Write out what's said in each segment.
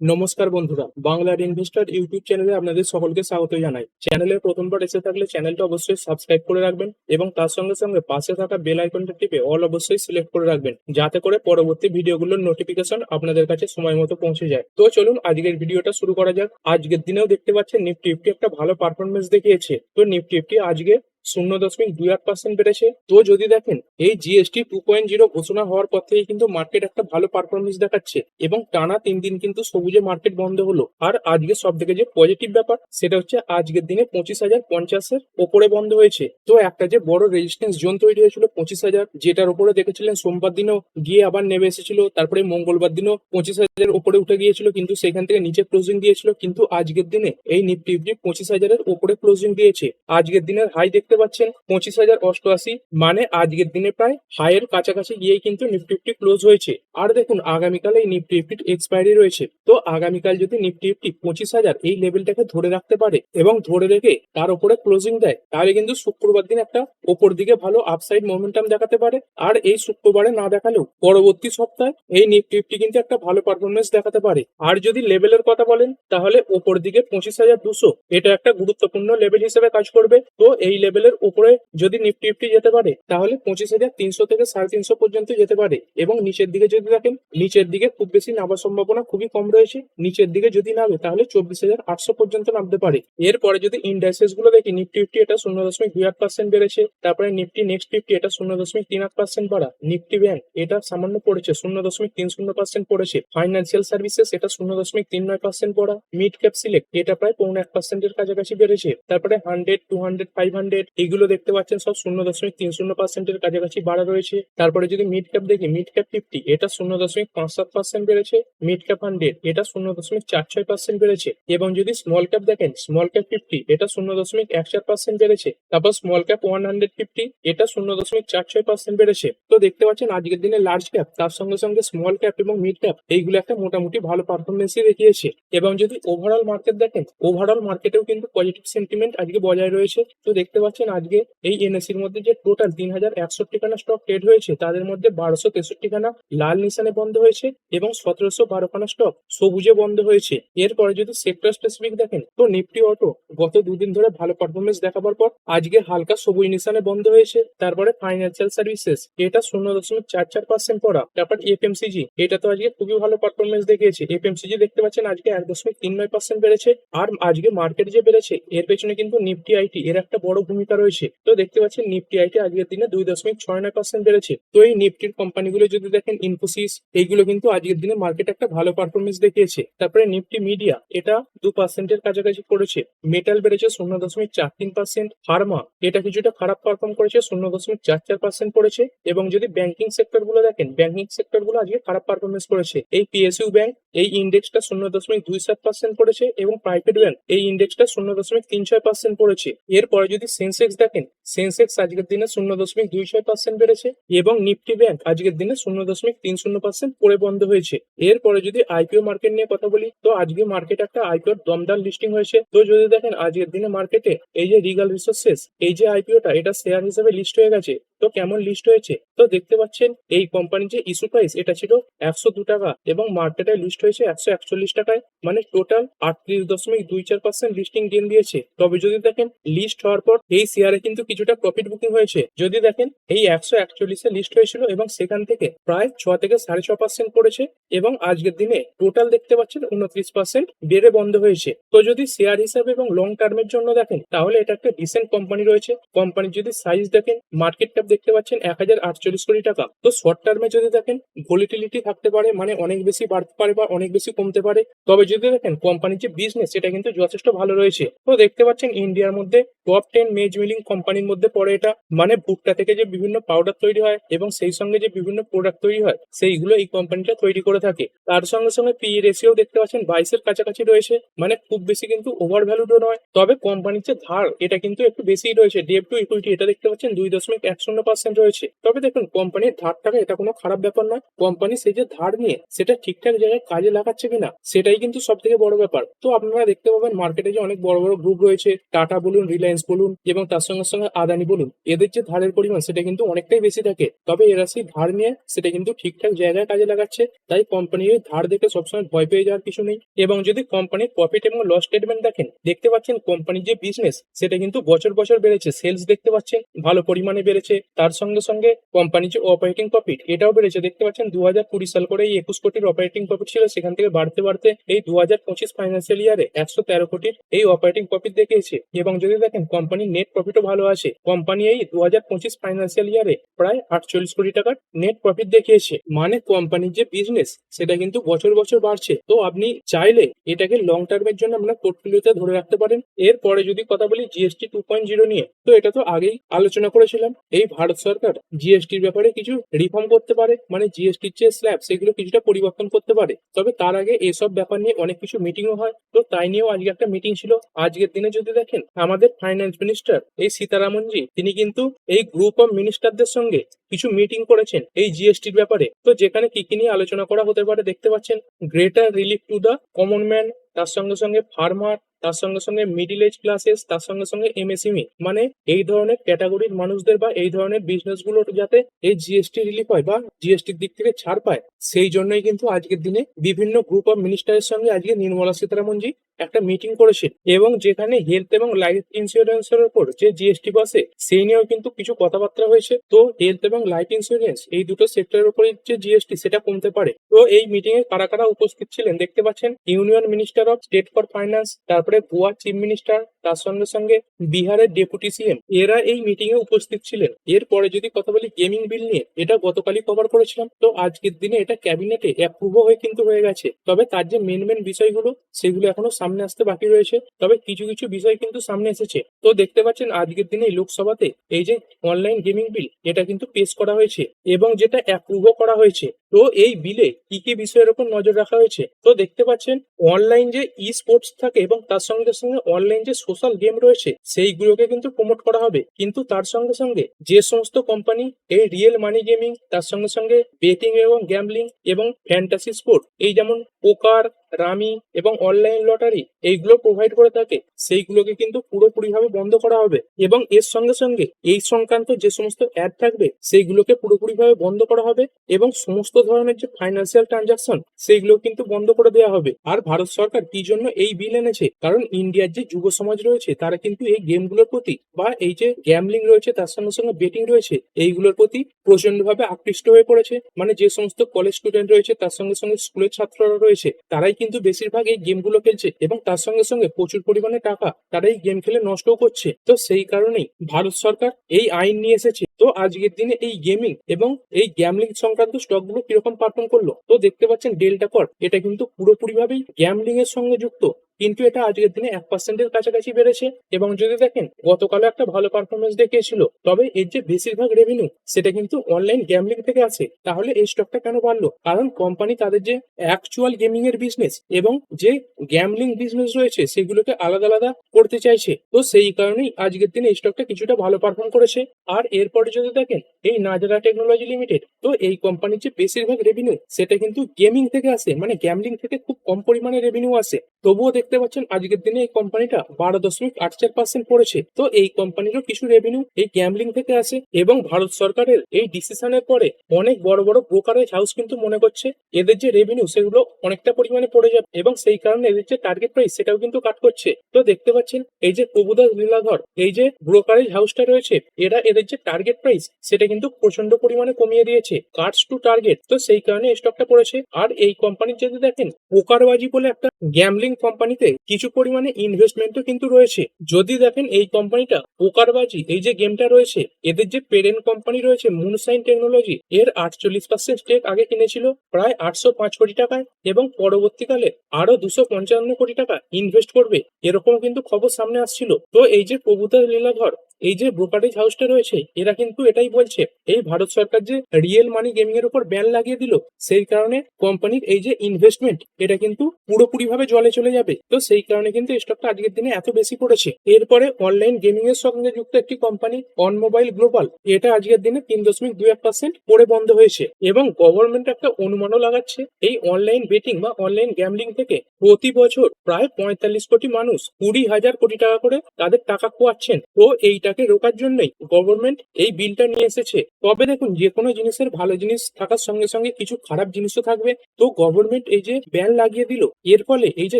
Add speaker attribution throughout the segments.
Speaker 1: নমস্কার বন্ধুরা বাংলার ইনভেস্টর ইউটিউব চ্যানেলে আপনাদের সকলকে স্বাগত জানাই। চ্যানেলে প্রথমবার এসে থাকলে চ্যানেলটা অবশ্যই সাবস্ক্রাইব করে রাখবেন এবং তার সঙ্গে সঙ্গে পাশে থাকা বেল আইকনটা টিপে অল অবশ্যই সিলেক্ট করে রাখবেন, যাতে করে পরবর্তী ভিডিওগুলোর নোটিফিকেশন আপনাদের কাছে সময় মতো পৌঁছে যায়। তো চলুন আজকের ভিডিওটা শুরু করা যাক। আজকের দিনেও দেখতে পাচ্ছেন নিফটি একটা ভালো পারফরমেন্স দেখিয়েছে। তো নিফটি আজকে শূন্য দশমিক দুই আট পার্সেন্ট বেড়েছে। তো যদি দেখেন, এই জিএসটি টু পয়েন্ট জিরো ঘোষণা হওয়ার পর থেকে কিন্তু মার্কেট একটা ভালো পারফরমেন্স দেখাচ্ছে এবং টানা তিন দিন কিন্তু সবুজে মার্কেট বন্ধ হলো। আর আজকে সব থেকে যে পজিটিভ ব্যাপার, সেটা হচ্ছে আজকের দিনে পঁচিশ হাজার পঞ্চাশের ওপরে বন্ধ হয়েছে। তো একটা যে বড় রেজিস্ট্যান্স জোন তৈরি হয়েছিল পঁচিশ হাজার, যেটার উপরে দেখেছিলেন সোমবার দিনও গিয়ে আবার নেমে এসেছিল, তারপরে মঙ্গলবার দিনও পঁচিশ হাজারের উপরে উঠে গিয়েছিল, কিন্তু সেখান থেকে নিচে ক্লোজিং দিয়েছিল, কিন্তু আজকের দিনে এই নিফটি পঁচিশ হাজারের উপরে ক্লোজিং দিয়েছে। আজকের দিনের হাই দেখতে পাচ্ছেন, পঁচিশ হাজার অষ্টআশি। মানে আজকের দিনে প্রায় হাইয়ের কাছাকাছি গিয়েই কিন্তু নিফটি ফিফটি ক্লোজ হয়েছে। আর দেখুন, আগামীকাল এই নিফটি ফিফটির এক্সপায়ারি রয়েছে। তো আগামীকাল যদি নিফটি ফিফটি পঁচিশ হাজার এই লেভেলটাকে ধরে রাখতে পারে এবং ধরে রেখে তার উপরে ক্লোজিং দেয়, তাহলে কিন্তু শুক্রবার দিন একটা ওপর দিকে ভালো আপসাইড মোমেন্টাম দেখাতে পারে। আর এই শুক্রবারে না দেখালেও পরবর্তী সপ্তাহে এই নিফটি ফিফটি কিন্তু একটা ভালো পারফরমেন্স দেখাতে পারে। আর যদি লেভেলের কথা বলেন, তাহলে ওপর দিকে পঁচিশ হাজার দুশো, এটা একটা গুরুত্বপূর্ণ লেভেল হিসেবে কাজ করবে। তো এই লেভেলের উপরে যদি নিফটি ফিফটি যেতে পারে, তাহলে পঁচিশ হাজার তিনশো থেকে সাড়ে তিনশো পর্যন্ত যেতে পারে। এবং নিচের দিকে যদি দেখেন, নিচের দিকে খুব বেশি নামার সম্ভাবনা খুবই কম রয়েছে। নিচের দিকে যদি নামে, তাহলে চব্বিশ হাজার আটশো পর্যন্ত নামতে পারে। এরপরে যদি ইন্ডাইসেসগুলো দেখি, নিফটি ফিফটি এটা শূন্য দশমিক দুই আট পার্সেন্ট বেড়েছে। তারপরে নিফটি নেক্সট ফিফটি এটা শূন্য দশমিক তিন আট পার্সেন্ট বাড়া। নিফটি ব্যাংক এটা সামান্য পড়েছে, শূন্য দশমিক তিন শূন্য পার্সেন্ট পড়েছে। ফাইন্যান্সিয়াল সার্ভিসেস এটা শূন্য দশমিক তিন নয় পার্সেন্ট পড়া মিড ক্যাপ সিলেক্ট এটা প্রায় পৌনে এক পার্সেন্টের কাছাকাছি বেড়েছে। তারপরে hundred two hundred five hundred এগুলো দেখতে পাচ্ছেন, সব শূন্য দশমিক তিন শূন্য পার্সেন্টের কাছাকাছি বাড়া রয়েছে। তারপরে যদি মিড ক্যাপ দেখি মিড ক্যাপ ফিফটি এটা শূন্য দশমিক পাঁচ সাত পার্সেন্ট বেড়েছে। মিড ক্যাপ হান্ড্রেড এটা শূন্য দশমিক চার ছয় পার্সেন্ট বেড়েছে। এবং যদি স্মল ক্যাপ দেখেন স্মল ক্যাপ ফিফটি এটা শূন্য দশমিক এক চার পার্সেন্ট বেড়েছে। তারপর small cap one hundred fifty এটা শূন্য দশমিক চার ছয় পার্সেন্ট বেড়েছে। তো দেখতে পাচ্ছেন, আজকের দিনে লার্জ ক্যাপ তার সঙ্গে সঙ্গে স্মল ক্যাপ এবং মিড ক্যাপ এইগুলো একটা মোটামুটি ভালো পারফরমেন্সই দেখিয়েছে। এবং যদি ওভারঅল মার্কেট দেখেন ওভারঅল মার্কেটেও কিন্তু পজিটিভ সেন্টিমেন্ট আজকে বজায় রয়েছে। তো দেখতে পাচ্ছেন আজকে এই এনএসির মধ্যে যে টোটাল তিন হাজার একষট্টি খানা স্টক ট্রেড হয়েছে, তাদের মধ্যে বারোশো তেষট্টি খানা লাল নিশানে বন্ধ হয়েছে এবং সতেরোশো বারো খানা স্টক সবুজে বন্ধ হয়েছে। এরপরে যদি সেক্টর স্পেসিফিক দেখেন, তো নিফটি অটো গত দুদিন ধরে ভালো পারফরমেন্স দেখাবার পর আজকে হালকা সবুজ নিশানে বন্ধ হয়েছে। তারপরে ফাইন্যান্সিয়াল সার্ভিসেস এটা শূন্য দশমিক চার চার পার্সেন্ট পড়া। তারপর এফএমসিজি এটা তো আজকে খুবই ভালো পারফরমেন্স দেখিয়েছে। এফএমসিজি দেখতে পাচ্ছেন, আজকে এক দশমিক তিন নয় পার্সেন্ট বেড়েছে। আর আজকে মার্কেট যে বেড়েছে, এর পেছনে কিন্তু নিফটি আইটি এর একটা বড় ভূমিকা রয়েছে। তো দেখতে পাচ্ছেন, নিফটি আইটি আজকের দিনে দুই দশমিক ছয় নয় পার্সেন্ট বেড়েছে। তো এই নিফটির কোম্পানিগুলো যদি দেখেন ইনফোসিস এইগুলো কিন্তু আজকের দিনে মার্কেট একটা ভালো পারফরমেন্স দেখিয়েছে। তারপরে নিফটি মিডিয়া, এটা দু পার্সেন্টের কাছাকাছি পড়েছে। মেটাল বেড়েছে শূন্য দশমিক চার তিন পার্সেন্ট ফার্মা এটা কিছুটা খারাপ পারফর্ম করেছে, শূন্য দশমিক চার চার পার্সেন্ট পড়েছে। এবং যদি ব্যাংকিং সেক্টরগুলো দেখেন ব্যাংকিং সেক্টরগুলো আজকে খারাপ পারফরমেন্স করেছে। এই পিএসইউ ব্যাংক এই ইন্ডেক্সটা শূন্য দশমিক দুই সাত পার্সেন্ট পড়েছে এবং প্রাইভেট ব্যাংক এই ইন্ডেক্সটা শূন্য দশমিক তিন ছয় পার্সেন্ট পড়েছে। এরপরে যদি সেন্সেক্স দেখেন সেন্সেক্স আজকের দিনে শূন্য দশমিক দুই ছয় পার্সেন্ট বেড়েছে এবং নিফটি ব্যাংক আজকের দিনে শূন্য দশমিক তিন শূন্য পার্সেন্ট পরে বন্ধ হয়েছে। এরপরে যদি আইপিও মার্কেট নিয়ে কথা বলি, তো আজকে মার্কেট একটা আইপিওর দমদার লিস্টিং হয়েছে। তো যদি দেখেন, আজকের দিনে মার্কেটে এই যে রিগাল রিসোর্সেস এই যে আইপিওটা এটা শেয়ার হিসেবে লিস্ট হয়ে গেছে। তো কেমন লিস্ট হয়েছে? তো দেখতে পাচ্ছেন, এই কোম্পানির যে ইস্যু প্রাইস এটা ছিল একশো দু টাকা এবং মার্কেটে লিস্ট হয়েছে একশো একচল্লিশ টাকায়। মানে টোটাল আটত্রিশ দশমিক দুই চার পার্সেন্ট লিস্টিং গেন দিয়েছে। তবে যদি দেখেন লিস্ট হওয়ার পর এই শেয়ারে কিন্তু কিছুটা প্রফিট বুকিং হয়েছে। যদি দেখেন, এই একশো একচল্লিশে লিস্ট হয়েছিল এবং সেখান থেকে প্রায় ছ থেকে সাড়ে ছ পার্সেন্ট পড়েছে এবং আজকের দিনে টোটাল দেখতে পাচ্ছেন উনত্রিশ পার্সেন্ট বেড়ে বন্ধ হয়েছে। তো যদি শেয়ার হিসাবে এবং লং টার্মের জন্য দেখেন, তাহলে এটা একটা ডিসেন্ট কোম্পানি রয়েছে। কোম্পানির যদি সাইজ দেখেন মার্কেট ক্যাপ দেখতে পাচ্ছেন এক হাজার আটচল্লিশ কোটি টাকা। তো শর্ট টার্মে যদি দেখেন ভলিটিলিটি থাকতে পারে মানে অনেক বেশি বাড়তে পারে বা অনেক বেশি কমতে পারে। তবে যদি দেখেন কোম্পানির যে বিজনেস সেটা কিন্তু যথেষ্ট ভালো রয়েছে। তো দেখতে পাচ্ছেন ইন্ডিয়ার মধ্যে টপ টেন মেজ মিলিং কোম্পানির মধ্যে পড়ে এটা। মানে ভুট্টা থেকে যে বিভিন্ন পাউডার তৈরি হয় এবং সেই সঙ্গে যে বিভিন্ন প্রোডাক্ট তৈরি হয়, সেইগুলো এই কোম্পানিটা তৈরি করে থাকে। তার সঙ্গে সঙ্গে পি রেশিও দেখতে পাচ্ছেন বাইশের কাছাকাছি রয়েছে। মানে খুব বেশি কিন্তু ওভার ভ্যালুডও নয়। তবে কোম্পানির যে ধার, এটা কিন্তু একটু বেশি রয়েছে। ডেপ টু ইকুইটি এটা দেখতে পাচ্ছেন, দুই দশমিক এক শূন্য শূন্য পার্সেন্ট রয়েছে। তবে দেখুন কোম্পানির ধার টাকা এটা কোনো খারাপ ব্যাপার নয়। কোম্পানি সেই যে ধার নিয়ে, সেটা ঠিকঠাক জায়গায় কাজে লাগাচ্ছে কিনা, সেটাই কিন্তু সব থেকে বড় ব্যাপার। তো আপনারা দেখতে পাবেন মার্কেটে যে অনেক বড় বড় গ্রুপ রয়েছে টাটা বলুন রিলায়েন্স বলুন এবং তার সঙ্গে সঙ্গে আদানি বলুন, এদের যে ধারের পরিমাণ সেটা কিন্তু অনেকটাই বেশি থাকে। তবে এরা সেই ধার নিয়ে সেটা কিন্তু ঠিকঠাক জায়গায় কাজে লাগাচ্ছে, তাই কোম্পানির ধার দেখে সবসময় ভয় পেয়ে যাওয়ার কিছু নেই। এবং যদি কোম্পানির প্রফিট এবং লস স্টেটমেন্ট দেখেন, দেখতে পাচ্ছেন কোম্পানির যে বিজনেস সেটা কিন্তু বছর বছর বেড়েছে সেলস দেখতে পাচ্ছেন, ভালো পরিমাণে বেড়েছে। তার সঙ্গে সঙ্গে কোম্পানির যে অপারেটিং প্রফিট এটাও বেড়েছে। দেখতে পাচ্ছেন দু হাজার কুড়ি সাল করে এই একুশ কোটির অপারেটিং প্রফিট ছিল, সেখান থেকে বাড়তে বাড়তে এই দু হাজার পঁচিশ ফাইন্যান্সিয়াল ইয়ারে একশো তেরো কোটির এই অপারেটিং প্রফিট দেখিয়েছে। এবং যদি দেখেন কোম্পানির নেট প্রফিটও ভালো আছে। কোম্পানি এই দু হাজার পঁচিশ ফাইন্যান্সিয়াল ইয়ারে প্রায় আটচল্লিশ কোটি টাকার নেট প্রফিট দেখিয়েছে। মানে কোম্পানির যে বিজনেস সেটা কিন্তু বছর বছর বাড়ছে। তো আপনি চাইলে এটাকে লং টার্মের জন্য আপনার পোর্টফোলিওতে ধরে রাখতে পারেন। এরপরে যদি কথা বলি জিএসটি টু পয়েন্ট জিরো নিয়ে, তো এটা তো আগেই আলোচনা করেছিলাম। এই ভারত সরকার জিএসটির ব্যাপারে কিছু রিফর্ম করতে পারে মানে জিএসটির যে স্ল্যাব সেগুলো কিছুটা পরিবর্তন করতে পারে। তবে তার আগে এসব ব্যাপার নিয়ে অনেক কিছু মিটিংও হয়। তো তাই নিয়েও আজকে একটা মিটিং ছিল। আজকের দিনে যদি দেখেন, আমাদের ফাইন্যান্স মিনিস্টার এই সীতারামনজি, তিনি কিন্তু এই গ্রুপ অফ মিনিস্টারদের সঙ্গে কিছু মিটিং করেছেন এই জিএসটির ব্যাপারে। তো যেখানে কি কি নিয়ে আলোচনা করা হতে পারে দেখতে পাচ্ছেন greater relief to the common man তার সঙ্গে সঙ্গে ফার্মার তার সঙ্গে সঙ্গে মিডিল এজ ক্লাসেস তার সঙ্গে সঙ্গে এমএসএমই মানে এই ধরনের ক্যাটাগরির মানুষদের বা এই ধরনের বিজনেসগুলো যাতে এই জিএসটি রিলিফ হয় বা জিএসটির দিক থেকে ছাড় পায়। সেই জন্যই কিন্তু আজকের দিনে বিভিন্ন গ্রুপ অফ মিনিস্টারের সঙ্গে আজকে নির্মলা সীতারামনজি একটা মিটিং করেছেন এবং যেখানে হেলথ এবং লাইফ ইন্স্যুরেন্সের উপর যে জিএসটি বসে সেই নিয়েও কিন্তু কিছু কথাবার্তা হয়েছে। তো হেলথ এবং লাইফ ইন্স্যুরেন্স এই দুটো সেক্টরের উপরে যে জিএসটি সেটা কমতে পারে। তো এই মিটিং এ কারা কারা উপস্থিত ছিলেন দেখতে পাচ্ছেন union minister of state for finance তারপরে গোয়া চিফ মিনিস্টার তার সঙ্গে সঙ্গে বিহারের ডেপুটি সিএম এরা এই মিটিং এ উপস্থিত ছিলেন। এরপরে যদি কথা বলি গেমিং বিল নিয়ে, এটা গতকালই কভার করেছিলাম। তো আজকের দিনে এটা ক্যাবিনেটে অ্যাপ্রুভ হয়ে কিন্তু হয়ে গেছে। তবে তার যে মেন মেন বিষয়গুলো সেগুলো এখনও সামনে আসতে বাকি রয়েছে। তবে কিছু কিছু বিষয় কিন্তু সামনে এসেছে। তো দেখতে পাচ্ছেন আজকের দিনে লোকসভাতে এই যে অনলাইন গেমিং বিল এটা কিন্তু পেশ করা হয়েছে এবং যেটা অ্যাপ্রুভও করা হয়েছে। তো এই বিলে কি কি বিষয়ের উপর নজর রাখা হয়েছে? তো দেখতে পাচ্ছেন অনলাইন যে ই স্পোর্টস থাকে এবং তার সঙ্গে সঙ্গে অনলাইন যে সোশ্যাল গেম রয়েছে, সেইগুলোকে কিন্তু প্রমোট করা হবে। কিন্তু তার সঙ্গে সঙ্গে যে সমস্ত কোম্পানি এই রিয়েল মানি গেমিং তার সঙ্গে সঙ্গে বেটিং এবং গ্যাম্বলিং এবং ফ্যান্টাসি স্পোর্ট এই যেমন পোকার রামি এবং অনলাইন লটারি এইগুলো প্রোভাইড করে থাকে, সেইগুলোকে কিন্তু পুরোপুরিভাবে বন্ধ করা হবে। এবং এর সঙ্গে সঙ্গে এই সংক্রান্ত যে সমস্ত অ্যাড থাকবে, সেইগুলোকে পুরোপুরিভাবে বন্ধ করা হবে এবং সমস্ত ধরনের যে ফাইন্যান্সিয়াল ট্রানজাকশন সেইগুলো কিন্তু বন্ধ করে দেওয়া হবে। আর ভারত সরকার কি জন্য এই বিল এনেছে? কারণ ইন্ডিয়ার যে যুব সমাজ রয়েছে, তারা কিন্তু এই গেমগুলোর প্রতি বা এই যে গ্যামলিং রয়েছে, তার সঙ্গে সঙ্গে বেটিং রয়েছে, এইগুলোর প্রতি প্রচন্ডভাবে আকৃষ্ট হয়ে পড়েছে। মানে যে সমস্ত কলেজ স্টুডেন্ট রয়েছে, তার সঙ্গে সঙ্গে স্কুলের ছাত্ররা রয়েছে, তারাই কিন্তু বেশিরভাগ এই গেমগুলো খেলছে এবং তার সঙ্গে সঙ্গে প্রচুর পরিমাণে টাকা তারা এই গেম খেলে নষ্টও করছে। তো সেই কারণেই ভারত সরকার এই আইন নিয়ে এসেছে। তো আজকের দিনে এই গেমিং এবং এই গ্যামলিং সংক্রান্ত স্টকগুলো কীরকম পারফর্ম করল, তো দেখতে পাচ্ছেন ডেল্টা কর, এটা কিন্তু পুরোপুরি ভাবেই গ্যামলিং এর সঙ্গে যুক্ত। কিন্তু এটা আজকের দিনে এক পার্সেন্টের কাছাকাছি বেড়েছে এবং যদি দেখেন, গতকালও একটা ভালো পারফরমেন্স দেখিয়েছিল। তবে এর যে বেশিরভাগ রেভিনিউ সেটা কিন্তু অনলাইন গ্যামলিং থেকে আছে। তাহলে এই স্টকটা কেন বাড়লো? কারণ কোম্পানি তাদের যে অ্যাকচুয়াল গেমিং এর বিজনেস এবং যে গ্যামলিং বিজনেস রয়েছে, সেগুলোকে আলাদা আলাদা করতে চাইছে। তো সেই কারণেই আজকের দিনে এই স্টকটা কিছুটা ভালো পারফর্ম করেছে। আর এরপরে যদি দেখেন, এই নাজারা টেকনোলজি লিমিটেড তো এই কোম্পানির যে বেশিরভাগ রেভিনিউ সেটা কিন্তু গেমিং থেকে আসে। মানে গ্যামলিং থেকে খুব কম পরিমাণে রেভিনিউ আসে। তবুও দেখতে পাচ্ছেন, আজকের দিনে এই কোম্পানিটা বারো দশমিক আট চার পার্সেন্ট পড়েছে। তো এই কোম্পানিরও কিছু রেভিনিউ এই গ্যামলিং থেকে আসে এবং ভারত সরকারের এই ডিসিশনের পরে অনেক বড় বড় ব্রোকারেজ হাউস কিন্তু মনে করছে, এদের যে রেভিনিউ সেগুলো অনেকটা পরিমাণে পড়ে যাবে এবং সেই কারণে এদের যে টার্গেট প্রাইস সেটাও কিন্তু কাট করছে। তো দেখতে পাচ্ছেন, এই যে প্রভুদাস লীলাধর, এই যে ব্রোকারেজ হাউসটা রয়েছে, এরা এদের যে টার্গেট প্রাইস সেটা কিন্তু প্রচণ্ড পরিমাণে কমিয়ে দিয়েছে কার্ডস টু টার্গেট তো সেই কারণে স্টকটা পড়েছে। আর এই কোম্পানির যদি দেখেন, পোকারবাজি বলে একটা গ্যামলিং কোম্পানিতে কিছু পরিমাণে ইনভেস্টমেন্টও কিন্তু রয়েছে। যদি দেখেন এই কোম্পানিটা, পোকারবাজি, এই যে গেমটা রয়েছে, এদের যে পেরেন্ট কোম্পানি রয়েছে মুনসাইন টেকনোলজি এর আটচল্লিশ পার্সেন্ট স্টেক আগে কিনেছিল প্রায় আটশো পাঁচ কোটি টাকায় এবং পরবর্তীকালে আরও দুশো পঞ্চান্ন কোটি টাকা ইনভেস্ট করবে এরকম কিন্তু খবর সামনে আসছিল। তো এই যে প্রভুতা লীলাধর এই যে ব্রোকারেজ হাউসটা রয়েছে, এরা কিন্তু এটাই বলছে, এই ভারত সরকার যে রিয়েল মানি গেমিং এর উপর ব্যান লাগিয়ে দিল, সেই কারণে কোম্পানির এই যে ইনভেস্টমেন্ট এটা কিন্তু পুরোপুরি ভাবে জলে চলে যাবে। তো সেই কারণে কিন্তু স্টকটা আজকের দিনে এত বেশি পড়েছে। এরপরে অনলাইন গেমিং এর সঙ্গে যুক্ত একটি কোম্পানি অন মোবাইল গ্লোবাল এটা আজকের দিনে তিন দশমিক দুই এক পার্সেন্ট পড়ে বন্ধ হয়েছে এবং গভর্নমেন্ট একটা অনুমানও লাগাচ্ছে, এই অনলাইন বেটিং বা অনলাইন গ্যামলিং থেকে প্রতি বছর প্রায় পঁয়তাল্লিশ কোটি মানুষ কুড়ি হাজার কোটি টাকা করে তাদের টাকা খোয়াচ্ছেন। তো এইটাকে রোকার জন্যই গভর্নমেন্ট এই বিলটা নিয়ে এসেছে। তবে দেখুন, যে কোনো জিনিসের ভালো জিনিস থাকার সঙ্গে সঙ্গে কিছু খারাপ জিনিসও থাকবে। তো গভর্নমেন্ট এই যে ব্যান লাগিয়ে দিল, এর ফলে এই যে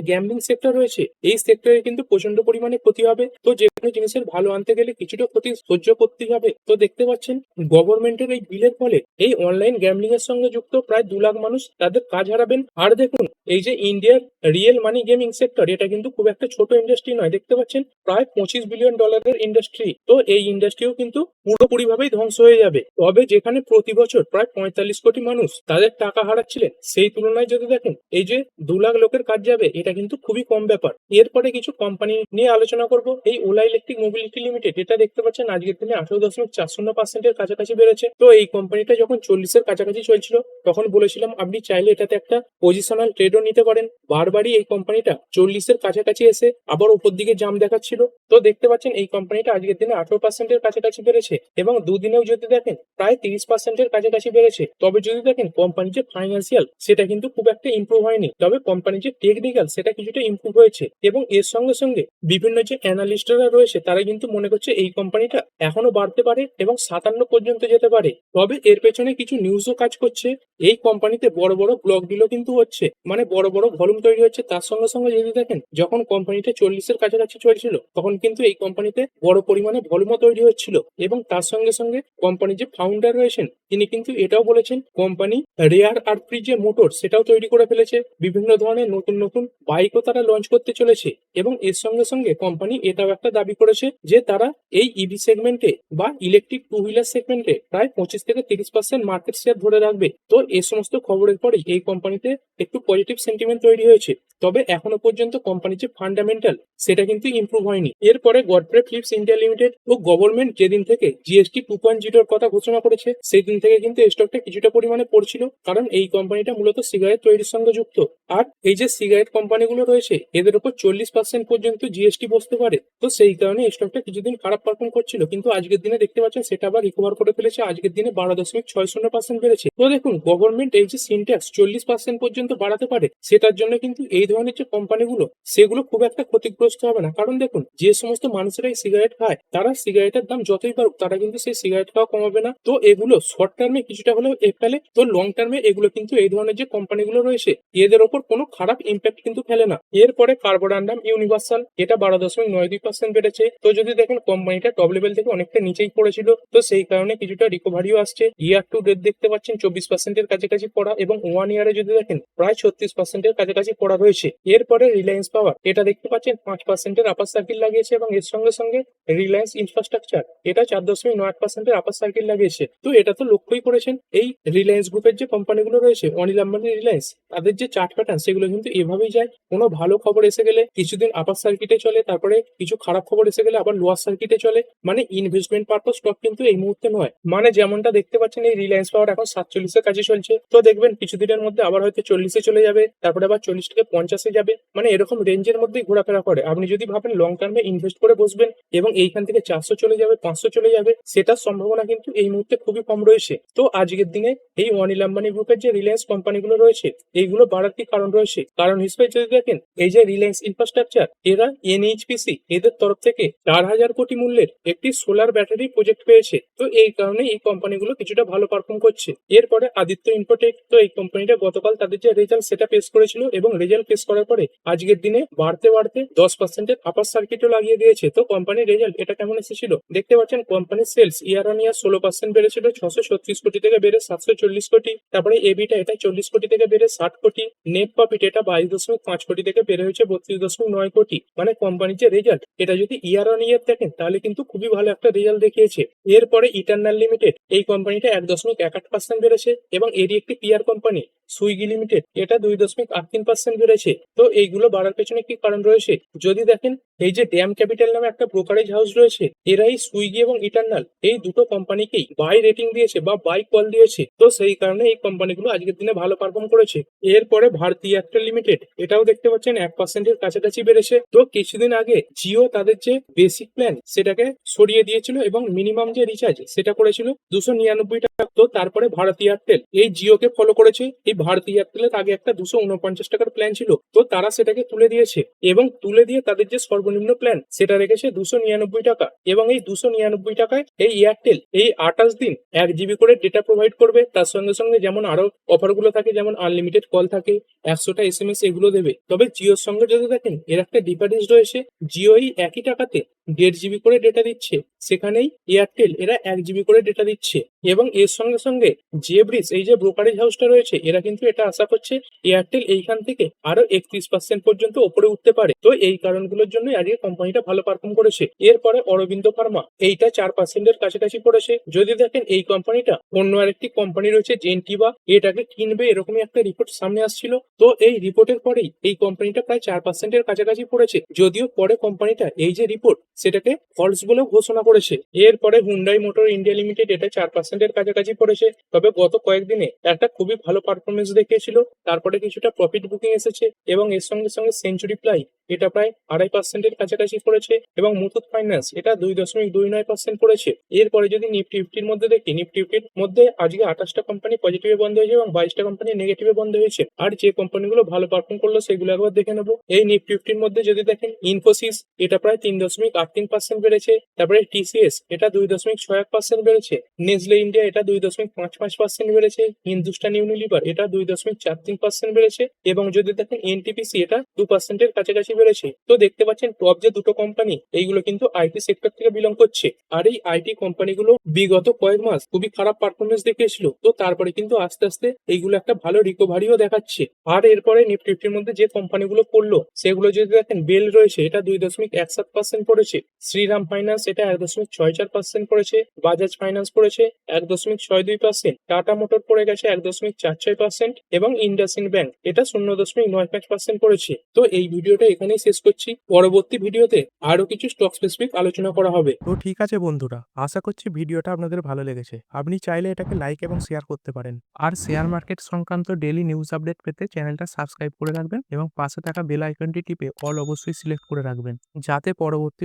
Speaker 1: গ্যামলিং সেক্টর রয়েছে, এই সেক্টরে কিন্তু প্রচণ্ড পরিমাণে ক্ষতি হবে। তো যে কোনো জিনিসের ভালো আনতে গেলে কিছুটা ক্ষতি সহ্য করতেই হবে। তো দেখতে পাচ্ছেন গভর্নমেন্টের এই বিলের ফলে এই অনলাইন গ্যামলিং এর সঙ্গে যুক্ত প্রায় দু লাখ মানুষ তাদের কাজ হারাবেন। আর দেখুন, এই যে ইন্ডিয়ার রিয়েল মানি গেমিং সেক্টর এটা কিন্তু খুব একটা ছোট ইন্ডাস্ট্রি নয়। দেখতে পাচ্ছেন, প্রায় পঁচিশ বিলিয়ন ডলারের ইন্ডাস্ট্রি তো এই ইন্ডাস্ট্রিও কিন্তু পুরোপুরি ভাবেই ধ্বংস হয়ে যাবে। তবে যেখানে প্রতি বছর প্রায় পঁয়তাল্লিশ কোটি মানুষ তাদের টাকা হারাচ্ছিলেন, সেই তুলনায় যদি দেখেন, এই যে দু লাখ লোকের কাজ যাবে, এটা কিন্তু খুবই কম ব্যাপার। এরপরে কিছু কোম্পানি নিয়ে আলোচনা করব। এই ওলা ইলেকট্রিক মোবিলিটি লিমিটেড এটা দেখতে পাচ্ছেন, আজকের দিনে আঠারো দশমিক চার শূন্য পার্সেন্টের কাছাকাছি বেড়েছে। তো এই কোম্পানিটা যখন চল্লিশের কাছাকাছি চলছিল, তখন বলেছিলাম, আপনি চাইলে এটাতে একটা পজিশনাল ট্রেডও নিতে পারেন। বারবারই এই কোম্পানিটা চল্লিশের কাছাকাছি এসে আবার উপর দিকে জাম দেখাচ্ছিল। তো দেখতে পাচ্ছেন, এই কোম্পানিটা আজকের দিনে আঠারো পার্সেন্টের কাছাকাছি বেড়েছে এবং দুদিনেও যদি দেখেন প্রায় তিরিশ পার্সেন্টের কাছাকাছি বেড়েছে। তবে যদি দেখেন কোম্পানির যে ফাইন্যান্সিয়াল সেটা কিন্তু খুব একটা ইম্প্রুভ হয়নি। তবে কোম্পানির যে টেকনিক্যাল সেটা কিছুটা ইম্প্রুভ হয়েছে এবং এর সঙ্গে সঙ্গে বিভিন্ন যে অ্যানালিস্টরা রয়েছে, তারা কিন্তু মনে করছে এই কোম্পানিটা এখনও বাড়তে পারে এবং সাতান্ন পর্যন্ত যেতে পারে। তবে এর পেছনে কিছু নিউজও কাজ করছে। এই কোম্পানিতে বড় বড় ব্লক ডিলও কিন্তু হচ্ছে মানে বড় বড় ভলিউম তৈরি হচ্ছে। তার সঙ্গে সঙ্গে যদি দেখেন, যখন কোম্পানিটা চল্লিশের কাছাকাছি চলছিল, তখন কিন্তু এই কোম্পানিতে বড় পরিমাণে ভলিউমও তৈরি হচ্ছিল এবং তার সঙ্গে সঙ্গে কোম্পানির যে ফাউন্ডার রয়েছেন, তিনি কিন্তু এটাও বলেছেন কোম্পানি রেয়ার আর ফ্রি যে মোটর সেটাও তৈরি করে ফেলেছে। বিভিন্ন ধরনের নতুন নতুন বাইকও তারা লঞ্চ করতে চলেছে এবং এর সঙ্গে সঙ্গে কোম্পানি এটাও একটা দাবি করেছে যে তারা এই ইভি সেগমেন্টে বা ইলেকট্রিক টু হুইলার সেগমেন্টে প্রায় পঁচিশ থেকে তিরিশ পার্সেন্ট মার্কেট শেয়ার ধরে রাখবে। তো এই সমস্ত খবরের পরে এই কোম্পানিতে একটু পজিটিভ সেন্টিমেন্ট তৈরি হয়েছে। তবে এখনও পর্যন্ত কোম্পানির যে ফান্ডামেন্টাল সেটা কিন্তু ইম্প্রুভ হয়নি। এরপরে গডফ্রে ফিলিপস ইন্ডিয়া লিমিটেড ও গভর্নমেন্ট যেদিন থেকে জিএসটি টু পয়েন্ট জিরোর কথা ঘোষণা করেছে সেই দিন থেকে কিন্তু স্টকটা কিছুটা পরিমাণে পড়ছিল, কারণ এই কোম্পানিটা মূলত সিগারেট তৈরির সঙ্গে যুক্ত। আর এই যে সিগারেট কোম্পানিগুলো রয়েছে, এদের উপর চল্লিশ পার্সেন্ট পর্যন্ত জিএসটি বসতে পারে। তো সেই কারণে স্টকটা কিছুদিন খারাপ পারফর্ম করছিল, কিন্তু আজকের দিনে দেখতে পাচ্ছেন সেটা আবার রিকভার করে ফেলেছে, আজকের দিনে বারো দশমিক ছয় শূন্য পার্সেন্ট বেড়েছে। তো দেখুন গভর্নমেন্ট এই যে সিনট্যাক্স চল্লিশ পার্সেন্ট পর্যন্ত বাড়াতে পারে, সেটার জন্য কিন্তু এই ধরনের যে কোম্পানিগুলো সেগুলো খুব একটা ক্ষতিগ্রস্ত হবে না। কারণ দেখুন, যে সমস্ত মানুষেরা সিগারেট খায় তারা সিগারেটের দাম যতই পারুক তারা কিন্তু সেই সিগারেটটাও কমাবে না। তো এগুলো শর্ট টার্মে কিছুটা হলেও এ ফেলে, তো লং টার্মে এগুলো কিন্তু এই ধরনের যে কোম্পানিগুলো রয়েছে, এদের ওপর কোনো খারাপ ইম্প্যাক্ট কিন্তু ফেলে না। এরপরে কার্বোডান্ডাম ইউনিভার্সাল এটা বারো দশমিক নয় দুই পার্সেন্ট বেড়েছে। তো যদি দেখেন কোম্পানিটা টপ লেভেল থেকে অনেকটা নিচেই পড়েছিল, তো সেই কারণে কিছুটা রিকভারিও আসছে। ইয়ার টু ডেট দেখতে পাচ্ছেন চব্বিশ পার্সেন্টের কাছাকাছি পড়া এবং ওয়ান ইয়ারে যদি দেখেন, প্রায় ছত্রিশ পার্সেন্টের কাছাকাছি পড়া রয়েছে। এরপরে রিলায়েন্স পাওয়ার এটা দেখতে পাচ্ছেন, পাঁচ পার্সেন্টের আপার সার্কিল লাগিয়েছে এবং এর সঙ্গে সঙ্গে রিলায়েন্স ইনফ্রাস্ট্রাকচার এটা চার দশমিক নয় পার্সেন্টের আপার সার্কিল লাগিয়েছে তো এটা তো লক্ষ্যই করেছেন এই রিলায়েন্স গ্রুপের যে কোম্পানিগুলো রয়েছে অনিল আম্বানি রিলায়েন্স তাদের যে চার্ট প্যাটার্ন সেগুলো কিন্তু এভাবেই যায়। কোনো ভালো খবর এসে গেলে কিছুদিন আপার সার্কিটে চলে, তারপরে কিছু খারাপ খবর এসে গেলে আবার লোয়ার সার্কিটে চলে। মানে ইনভেস্টমেন্ট পারপাস স্টক কিন্তু এই মুহূর্তে নয়। মানে যেমনটা দেখতে পাচ্ছেন, এই রিলায়েন্স পাওয়ার এখন সাতচল্লিশের কাছে চলছে। তো দেখবেন কিছুদিনের মধ্যে আবার হয়তো চল্লিশে চলে যাবে, তারপরে আবার চল্লিশ থেকে পঞ্চাশে যাবে। মানে এরকম রেঞ্জের মধ্যেই ঘোরাফেরা করে। আপনি যদি ভাবেন লং টার্মে ইনভেস্ট করে বসবেন, এবং এইখান থেকে চারশো চলে যাবে, পাঁচশো চলে যাবে, সেটার সম্ভাবনা কিন্তু এই মুহূর্তে খুবই কম রয়েছে। তো আজকের দিনে এই অনিল আম্বানি গ্রুপের যে রিলায়েন্স কোম্পানিগুলো রয়েছে, এইগুলো বাড়ার কি কারণ রয়েছে? কারণ হিসেবে যদি দেখেন, এই যে রিলায়েন্স ইনফ্রাস্ট্রাকচার এরা এনএইচপিসি এদের তরফ থেকে চার হাজার কোটি মূল্যের একটি সোলার ব্যাটারি প্রজেক্ট পেয়েছে। তো এই কারণে এই কোম্পানিগুলো কিছুটা ভালো পারফর্ম করছে। এরপরে আদিত্য ইনফোটেক তো এই কোম্পানিটা গতকাল তাদের যে রেজাল্ট সেটা পেশ করেছিল এবং রেজাল্ট পেশ করার পরে আজকের দিনে বাড়তে বাড়তে দশ পার্সেন্টের আপার সার্কিটও লাগিয়ে দিয়েছে। তো কোম্পানির রেজাল্ট এটা কেমন এসেছিল। দেখতে পাচ্ছেন কোম্পানির সেলস ইয়ার অন ইয়ার ষোলো পার্সেন্ট বেড়েছিল ছশো ছত্রিশ কোটি থেকে বেড়ে সাতশো চল্লিশ কোটি। তারপরে এবিটা এটা চল্লিশ কোটি থেকে বেড়ে ষাট কোটি। নেট প্রফিট এটা বাইশ দশমিক পাঁচ কোটি থেকে বেড়ে হয়েছে বত্রিশ দশমিক নয় কোটি। মানে কোম্পানির যে রেজাল্ট এটা যদি ইয়ার অন ইয়ার দেখেন, তাহলে কিন্তু খুবই ভালো একটা রেজাল্ট দেখিয়েছে। এরপরে ইটার্নাল লিমিটেড এই কোম্পানিটা এক দশমিক এক আট পার্সেন্ট বেড়েছে এবং এরই একটি পিয়ার কোম্পানি সুইগি লিমিটেড এটা দুই দশমিক আট তিন পার্সেন্ট বেড়েছে। তো এইগুলো বাড়ার পেছনে কি কারণ রয়েছে? যদি দেখেন, এই যে ড্যাম ক্যাপিটাল নামে একটা ব্রোকারেজ হাউস রয়েছে রয়েছে। এরা এই সুইগি এবং ইটার্নাল। এই দুটো কোম্পানিকেই বাই রেটিং দিয়েছে বা বাই কল দিয়েছে। তো সেই কারণে এই কোম্পানিগুলো আজকের দিনে ভালো পারফর্ম করেছে। এরপরে ভারতী এয়ারটেল লিমিটেড, এটাও দেখতে পাচ্ছেন এক পার্সেন্টের কাছাকাছি বেড়েছে। তো কিছুদিন আগে জিও তাদের যে বেসিক প্ল্যান সেটাকে সরিয়ে দিয়েছিল এবং মিনিমাম যে রিচার্জ সেটা করেছিল দুশো নিরানব্বই টাকা। তো তারপরে ভারতী এয়ারটেল এই জিওকে ফলো করেছে। এই ভারতী এয়ারটেলের আগে একটা দুশো উনপঞ্চাশ টাকার প্ল্যান ছিল। তো তারা সেটাকে তুলে দিয়েছে এবং তুলে দিয়ে তাদের যে সর্বনিম্ন প্ল্যান সেটা রেখেছে দুশো নিরানব্বই টাকা। এবং এই দুশো নিরানব্বই টাকায় এই এয়ারটেল এই আঠাশ দিন এক জিবি করে ডেটা প্রোভাইড করবে। তার সঙ্গে সঙ্গে যেমন আরও অফারগুলো থাকে, যেমন আনলিমিটেড কল থাকে, একশোটা এস এম এস এগুলো দেবে। তবে জিওর সঙ্গে যদি দেখেন, এর একটা ডিফারেন্স রয়েছে। জিও এই একই টাকাতে দেড় জিবি করে ডেটা দিচ্ছে। সেখানেই এয়ারটেল এরা এক জিবি করে ডেটা দিচ্ছে। এবং এর সঙ্গে সঙ্গে যে ব্রিজ এই যে ব্রোকারেজ হাউসটা রয়েছে, এরা কিন্তু এটা আশা করছে এয়ারটেল এইখান থেকে আরও একত্রিশ পার্সেন্ট পর্যন্ত ওপরে উঠতে পারে। তো এই কারণগুলোর জন্য আজকে কোম্পানিটা ভালো পারফর্ম করেছে। এরপরে অরবিন্দ ফার্মা, এইটা চার পার্সেন্টের কাছাকাছি পড়েছে। যদি দেখেন এই কোম্পানিটা অন্য আরেকটি কোম্পানি রয়েছে জেন্টিবা এটাকে কিনবে এরকমই একটা রিপোর্ট সামনে আসছিল। তো এই রিপোর্টের পরেই এই কোম্পানিটা প্রায় চার পার্সেন্টের কাছাকাছি পড়েছে। যদিও পরে কোম্পানিটা এই যে রিপোর্ট সেটাকে ফলস বলেও ঘোষণা করেছে। এরপরে হুন্ডাই মোটর ইন্ডিয়া লিমিটেড এটা চার পার্সেন্টের কাছাকাছি পড়েছে। তবে গত কয়েকদিনে একটা খুবই ভালো পারফরমেন্স দেখিয়েছিল। তারপরে কিছুটা প্রফিট বুকিং এসেছে এবং এর সঙ্গে সঙ্গে সেঞ্চুরি প্লাই এটা প্রায় আড়াই পার্সেন্টের কাছাকাছি পড়েছে এবং মুথুট ফাইন্যান্স এটা দুই দশমিক দুই নয় পার্সেন্ট পড়েছে। এরপরে যদি নিফটি ফিফটির মধ্যে দেখি নিফটি ফিফটির মধ্যে আজকে আঠাশটা কোম্পানি পজিটিভে বন্ধ হয়েছে এবং বাইশটা কোম্পানি নেগেটিভে বন্ধ হয়েছে। আর যে কোম্পানিগুলো ভালো পারফর্ম করল, সেগুলো একবার দেখে নেব। এই নিফটি ফিফটির মধ্যে যদি দেখেন ইনফোসিস এটা প্রায় তিন দশমিক আট তিন পার্সেন্ট বেড়েছে, তারপরে টিসিএস এটা দুই দশমিক ছয় এক পার্সেন্ট বেড়েছে নেসলে ইন্ডিয়া এটা দুই দশমিক পাঁচ পাঁচ পার্সেন্ট বেড়েছে হিন্দুস্তান ইউনিলিভার এটা দুই দশমিক চার তিন পার্সেন্ট বেড়েছে, এবং যদি দেখেন এনটিপিসি এটা দু পার্সেন্টের কাছাকাছি বেড়েছে। তো দেখতে পাচ্ছেন টপ যে দুটো কোম্পানি এইগুলো কিন্তু আইটি সেক্টর থেকে বিলং করছে, আর এই আইটি কোম্পানিগুলো বিগত কয়েক মাস খুবই খারাপ পারফরমেন্স দেখিয়েছিল, তো তারপরে কিন্তু আস্তে আস্তে এইগুলো একটা ভালো রিকভারিও দেখাচ্ছে। আর এরপরে নিফটি ফিফটির মধ্যে যে কোম্পানিগুলো পড়ল, সেগুলো যদি দেখেন বেল রয়েছে, এটা দুই দশমিক এক সাত পার্সেন্ট পড়েছে শ্রীরাম ফাইন্যান্স এটা এক দশমিক ছয় চার পার্সেন্ট পড়েছে বাজাজ ফাইন্যান্স পড়েছে এক দশমিক ছয় দুই পার্সেন্ট টাটা মোটর পড়ে গেছে এক দশমিক চার ছয় পার্সেন্ট এবং ইন্ডাসিন ব্যাংক এটা শূন্য দশমিক নয় পাঁচ পার্সেন্ট পড়েছে তো এই ভিডিওটা এখানেই শেষ করছি। পরবর্তী ভিডিওতে আরও কিছু স্টক স্পেসিফিক আলোচনা করা হবে।
Speaker 2: তো ঠিক আছে বন্ধুরা, আশা করছি ভিডিওটা আপনাদের ভালো লেগেছে। আপনি চাইলে এটাকে লাইক এবং শেয়ার করতে পারেন। আর শেয়ার মার্কেট সংক্রান্ত ডেলি নিউজ আপডেট পেতে চ্যানেলটা সাবস্ক্রাইব করে রাখবেন এবং পাশে থাকা বেল আইকনটি টিপে অল অবশ্যই সিলেক্ট করে রাখবেন। যাতে পরবর্তী